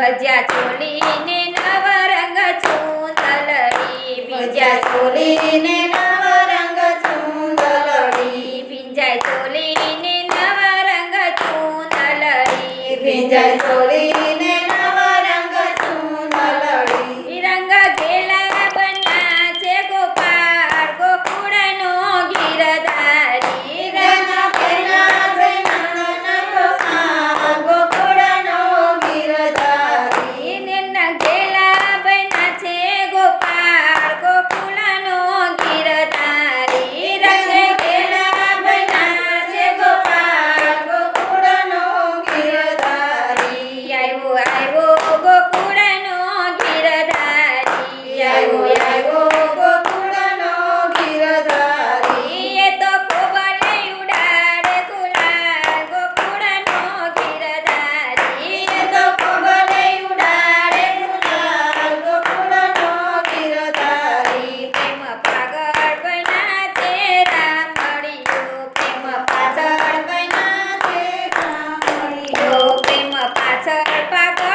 ભજ્યા ચોલી ને નવ રંગ ચૂંદલડી ભજ્યા ચોલી ને નવ રંગ ચૂંદલડી ભીંજાય ચોલી ને નવ રંગ ચૂંદલડી ભીંજાય ચોલી day. Ta ta